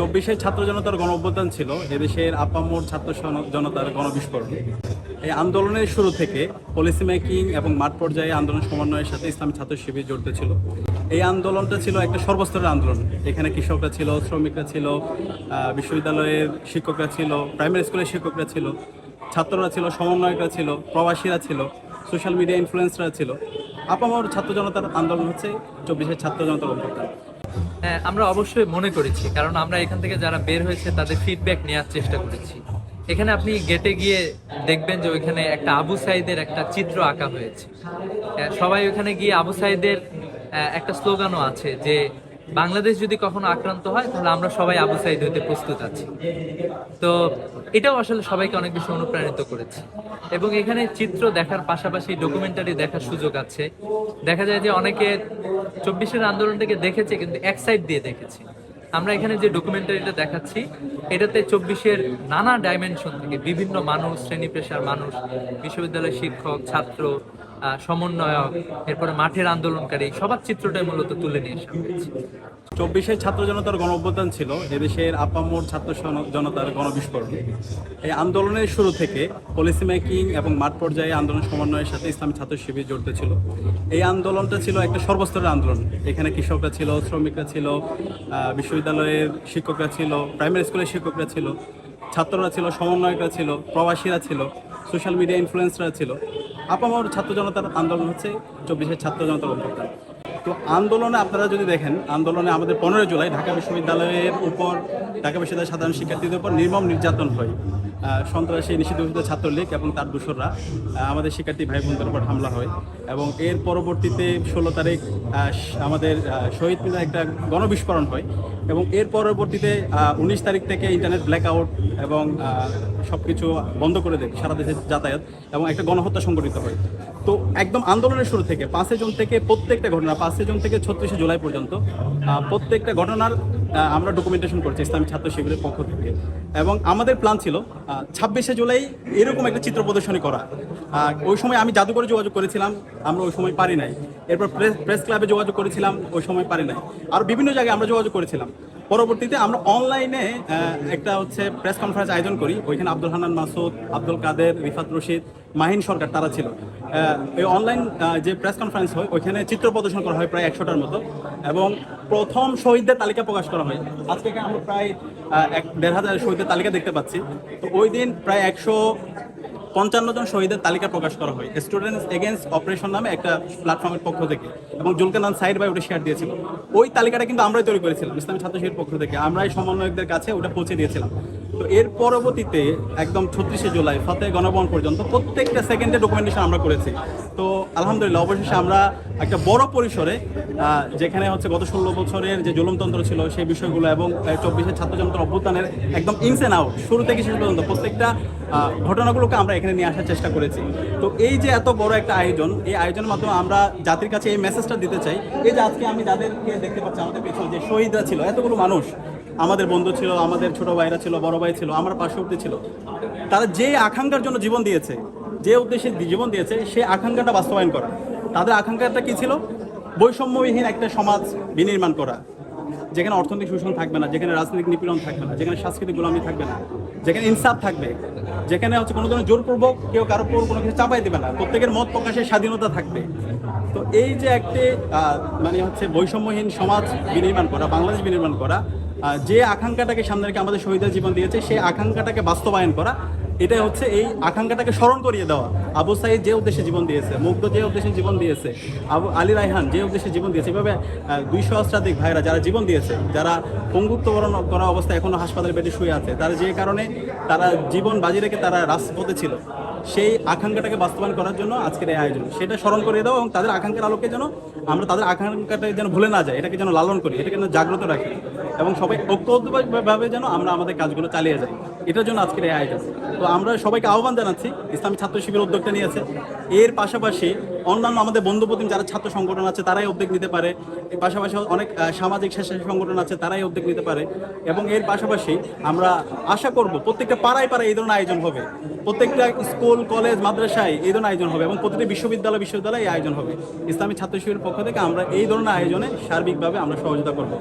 চব্বিশের ছাত্র জনতার গণ অভ্যুত্থান ছিল, এদেশের আপামোর ছাত্র জন- জনতার গণবিস্ফোরণ। এই আন্দোলনের শুরু থেকে পলিসি মেকিং এবং মাঠ পর্যায়ে আন্দোলন সমন্বয়ের সাথে ইসলামী ছাত্র শিবির জড়িত ছিল। এই আন্দোলনটা ছিল একটা সর্বস্তরের আন্দোলন। এখানে কৃষকরা ছিল, শ্রমিকরা ছিল বিশ্ববিদ্যালয়ের শিক্ষকরা ছিল প্রাইমারি স্কুলের শিক্ষকরা ছিল, ছাত্ররা ছিল, সমন্বয়করা ছিল, প্রবাসীরা ছিল সোশ্যাল মিডিয়া ইনফ্লুয়েন্সরা ছিল। আপামর ছাত্র জনতার আন্দোলন হচ্ছে চব্বিশের ছাত্র জনতার অভ্যুত্থান। আমরা অবশ্যই মনে করেছি কারণ আমরা এখান থেকে যারা বের হয়েছে তাদের ফিডব্যাক নেওয়ার চেষ্টা করেছি। এখানে আপনি গেটে গিয়ে দেখবেন যে ওইখানে একটা আবু সাইদের একটা চিত্র আঁকা হয়েছে। হ্যাঁ, সবাই ওখানে গিয়ে আবু সাইদের একটা স্লোগানও আছে যে বাংলাদেশ যদি কখনো আক্রান্ত হয়, তাহলে আমরা সবাই আবু সাইদ হইতে প্রস্তুত আছি। তো এটাও আসলে সবাইকে অনেক বেশি অনুপ্রাণিত করেছে। এবং এখানে চিত্র দেখার পাশাপাশি ডকুমেন্টারি দেখার সুযোগ আছে। দেখা যায় যে অনেকে চব্বিশের আন্দোলনটাকে দেখেছে, কিন্তু এক সাইড দিয়ে দেখেছে। আমরা এখানে যে ডকুমেন্টারিটা দেখাচ্ছি, এটাতে চব্বিশের নানা ডাইমেনশন থেকে বিভিন্ন মানুষ, শ্রেণি পেশার মানুষ, বিশ্ববিদ্যালয়ের শিক্ষক, ছাত্র সমন্বয়ক, এরপরে মাঠের আন্দোলনকারী সবার চিত্রটাই মূলত তুলে নিয়ে আসা হয়েছে। চব্বিশের ছাত্র জনতার গণ অভ্যুত্থান ছিল, এদেশের আপামোর ছাত্র জনতার গণবিস্ফোরণ। এই আন্দোলনের শুরু থেকে পলিসি মেকিং এবং মাঠ পর্যায়ে আন্দোলন সমন্বয়ের সাথে ইসলামী ছাত্র শিবির জড়িত ছিল। এই আন্দোলনটা ছিল একটা সর্বস্তরের আন্দোলন। এখানে কৃষকরা ছিল, শ্রমিকরা ছিল বিশ্ববিদ্যালয়ের শিক্ষকরা ছিল প্রাইমারি স্কুলের শিক্ষকরা ছিল, ছাত্ররা ছিল, সমন্বয়করা ছিল, প্রবাসীরা ছিল। সোশ্যাল মিডিয়া ইনফ্লুয়েন্সরা ছিল। আপামর ছাত্র জনতার আন্দোলন হচ্ছে চব্বিশের ছাত্র জনতার অভ্যুত্থান তো আন্দোলনে আপনারা যদি দেখেন, আন্দোলনে আমাদের পনেরোই জুলাই ঢাকা বিশ্ববিদ্যালয়ের উপর, ঢাকা বিশ্ববিদ্যালয়ের সাধারণ শিক্ষার্থীদের উপর নির্মম নির্যাতন হয়। সন্ত্রাসী নিষিদ্ধ ছাত্রলীগ এবং তার দোসররা আমাদের শিক্ষার্থী ভাই বোনদের উপর হামলা হয় এবং এর পরবর্তীতে ষোলো তারিখ আমাদের শহীদ মিনার একটা গণবিস্ফোরণ হয় এবং এর পরবর্তীতে উনিশ তারিখ থেকে ইন্টারনেট ব্ল্যাক আউট এবং সব কিছু বন্ধ করে দেয় সারা দেশে যাতায়াত এবং একটা গণহত্যা সংগঠিত হয়। তো একদম আন্দোলনের শুরু থেকে পাঁচই জুন থেকে প্রত্যেকটা ঘটনা, পাঁচই জুন থেকে ছত্রিশে জুলাই পর্যন্ত প্রত্যেকটা ঘটনার আমরা ডকুমেন্টেশন করছি ইসলামী ছাত্র শিবিরের পক্ষ থেকে। এবং আমাদের প্ল্যান ছিল ছাব্বিশে জুলাই এরকম একটা চিত্র প্রদর্শনী করা। ওই সময় আমি জাদুঘরে যোগাযোগ করেছিলাম, আমরা ওই সময় পারি নাই। এরপর প্রেস প্রেস ক্লাবে যোগাযোগ করেছিলাম, ওই সময় পারি নাই। আর বিভিন্ন জায়গায় আমরা যোগাযোগ করেছিলাম। পরবর্তীতে আমরা অনলাইনে একটা হচ্ছে প্রেস কনফারেন্স আয়োজন করি। ওইখানে আব্দুল হান্নান মাসুদ, আব্দুল কাদের, রিফাত রশিদ, মাহিন সরকার তারা ছিল। এই অনলাইন যে প্রেস কনফারেন্স হয়, ওইখানে চিত্র প্রদর্শন করা হয় প্রায় একশোটার মতো। এবং প্রথম শহীদদের তালিকা প্রকাশ করা হয়। আজকে আমরা প্রায় এক দেড় হাজার শহীদের তালিকা দেখতে পাচ্ছি। তো ওই দিন প্রায় একশো পঞ্চান্ন জন শহীদের তালিকা প্রকাশ করা হয়। স্টুডেন্টস এগেনস্ট অপারেশন নামে একটা প্ল্যাটফর্মের পক্ষ থেকে। এবং জুলকানান সাইড বাই ওটা শেয়ার দিয়েছিল। ওই তালিকাটা কিন্তু আমরাই তৈরি করেছিলাম, ইসলামী ছাত্র পক্ষ থেকে। আমরাই সমন্বয়কদের কাছে ওটা পৌঁছে দিয়েছিলাম। তো এর পরবর্তীতে একদম ছত্রিশে জুলাই ফতে গণভবন পর্যন্ত প্রত্যেকটা সেকেন্ডে ডকুমেন্টেশন আমরা করেছি। তো আলহামদুলিল্লাহ, অবশেষে আমরা একটা বড় পরিসরে যেখানে হচ্ছে গত ষোলো বছরের যে জুলুমতন্ত্র ছিল সেই বিষয়গুলো এবং চব্বিশের ছাত্র জনতার অভ্যুত্থানের একদম ইনস আউট শুরু থেকে শেষ পর্যন্ত প্রত্যেকটা ঘটনাগুলোকে আমরা এখানে নিয়ে আসার চেষ্টা করেছি। তো এই যে এত বড় একটা আয়োজন, এই আয়োজনের মাধ্যমে আমরা জাতির কাছে এই মেসেজটা দিতে চাই, এই যে আজকে আমি যাদেরকে দেখতে পাচ্ছি, আমাদের পেছনে যে শহীদরা ছিল, এতগুলো মানুষ আমাদের বন্ধু ছিল, আমাদের ছোট ভাইরা ছিল, বড় ভাই ছিল, আমার পার্শ্ববর্তী ছিল। তারা যে আকাঙ্ক্ষার জন্য জীবন দিয়েছে, যে উদ্দেশ্যে জীবন দিয়েছে, সেই আকাঙ্ক্ষাটা বাস্তবায়ন করা। তাদের আকাঙ্ক্ষাটা কি ছিল? বৈষম্যবিহীন একটা সমাজ বিনির্মাণ করা। যেখানে অর্থনৈতিক শোষণ থাকবে না, যেখানে রাজনৈতিক নিপীড়ন থাকবে না, যেখানে সাংস্কৃতিক গোলামি থাকবে না, যেখানে ইনসাফ থাকবে, যেখানে হচ্ছে কোনো ধরনের জোরপূর্বক কেউ কারোর উপর কোনো কিছু চাপাই দেবে না, প্রত্যেকের মত প্রকাশের স্বাধীনতা থাকবে। তো এই যে একটি মানে হচ্ছে বৈষম্যহীন সমাজ বিনির্মাণ করা, বাংলাদেশ বিনির্মাণ করা যে আকাঙ্ক্ষাটাকে সামনে রেখে আমাদের শহীদের জীবন দিয়েছে সেই আকাঙ্ক্ষাটাকে বাস্তবায়ন করা, এটাই হচ্ছে এই আকাঙ্ক্ষাটাকে স্মরণ করিয়ে দেওয়া। আবু সাইদ যে উদ্দেশ্যে জীবন দিয়েছে, মুগ্ধ যে উদ্দেশ্যে জীবন দিয়েছে, আবু আলী রায়হান যে উদ্দেশ্যে জীবন দিয়েছে, এভাবে দুইশো অষ্টাধিক ভাইরা যারা জীবন দিয়েছে, যারা অঙ্গুত্ববরণ করা অবস্থায় এখনও হাসপাতালে বেডে শুয়ে আছে, তারা যে কারণে তারা জীবন বাজি রেখে তারা রাজপথে ছিল, সেই আকাঙ্ক্ষাটাকে বাস্তবায়ন করার জন্য আজকের এই আয়োজন। সেটা স্মরণ করিয়ে দাও এবং তাদের আকাঙ্ক্ষার আলোকে যেন আমরা তাদের আকাঙ্ক্ষাটা যেন ভুলে না যাই, এটাকে যেন লালন করি, এটাকে যেন জাগ্রত রাখি। এবং সবাই ঐক্যবদ্ধভাবে যেন আমরা আমাদের কাজগুলো চালিয়ে যাই। এটার জন্য আজকের এই আয়োজন। তো আমরা সবাইকে আহ্বান জানাচ্ছি, ইসলামী ছাত্র শিবির উদ্যোগটা নিয়েছে। এর পাশাপাশি অন্যান্য আমাদের বন্ধু বন্ধুপ্রতিম যারা ছাত্র সংগঠন আছে, তারাই উদ্যোগ নিতে পারে। এর পাশাপাশি অনেক সামাজিক স্বেচ্ছাসেবী সংগঠন আছে, তারাই উদ্যোগ নিতে পারে। এবং এর পাশাপাশি আমরা আশা করব প্রত্যেকটা পাড়ায় পাড়ায় এই ধরনের আয়োজন হবে। প্রত্যেকটা স্কুল, কলেজ, মাদ্রাসায় এই ধরনের আয়োজন হবে এবং প্রতিটি বিশ্ববিদ্যালয়, বিশ্ববিদ্যালয়ে এই আয়োজন হবে। ইসলামী ছাত্র শিবিরের পক্ষ থেকে আমরা এই ধরনের আয়োজনে সার্বিকভাবে আমরা সহযোগিতা করব।